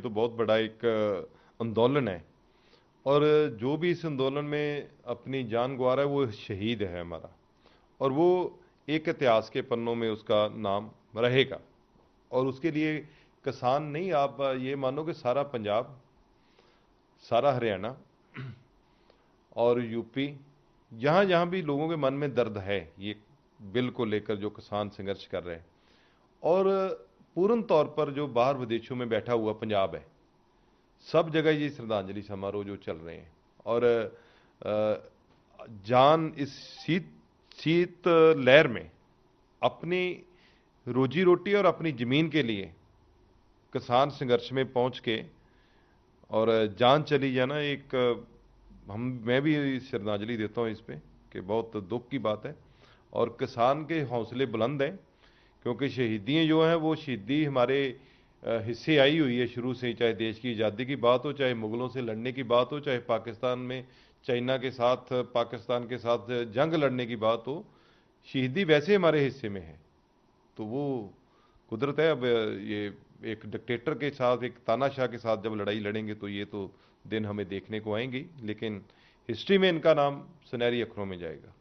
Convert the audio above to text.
तो बहुत बड़ा एक आंदोलन है। और जो भी इस आंदोलन में अपनी जान गंवा रहा है, वो शहीद है हमारा। और वो एक इतिहास के पन्नों में उसका नाम रहेगा। और उसके लिए किसान नहीं, आप ये मानो कि सारा पंजाब, सारा हरियाणा और यूपी जहाँ जहाँ भी लोगों के मन में दर्द है, ये बिल को लेकर जो किसान संघर्ष कर रहे हैं। और पूर्ण तौर पर जो बाहर विदेशों में बैठा हुआ पंजाब है, सब जगह ये श्रद्धांजलि समारोह जो चल रहे हैं। और जान इस शीत शीत लहर में अपनी रोजी रोटी और अपनी ज़मीन के लिए किसान संघर्ष में पहुँच के और जान चली जाना एक, हम, मैं भी श्रद्धांजलि देता हूँ इस पर कि बहुत दुख की बात है। और किसान के हौसले बुलंद हैं। क्योंकि शहीदियाँ जो हैं, वो शहीदी हमारे हिस्से आई हुई है शुरू से चाहे देश की आज़ादी की बात हो, चाहे मुग़लों से लड़ने की बात हो, चाहे पाकिस्तान में चाइना के साथ, पाकिस्तान के साथ जंग लड़ने की बात हो, शहीदी वैसे हमारे हिस्से में है। तो वो कुदरत है, अब ये एक डिक्टेटर के साथ, एक तानाशाह के साथ जब लड़ाई लड़ेंगे तो ये तो दिन हमें देखने को आएँगी, लेकिन हिस्ट्री में इनका नाम सुनहरी अखरों में जाएगा।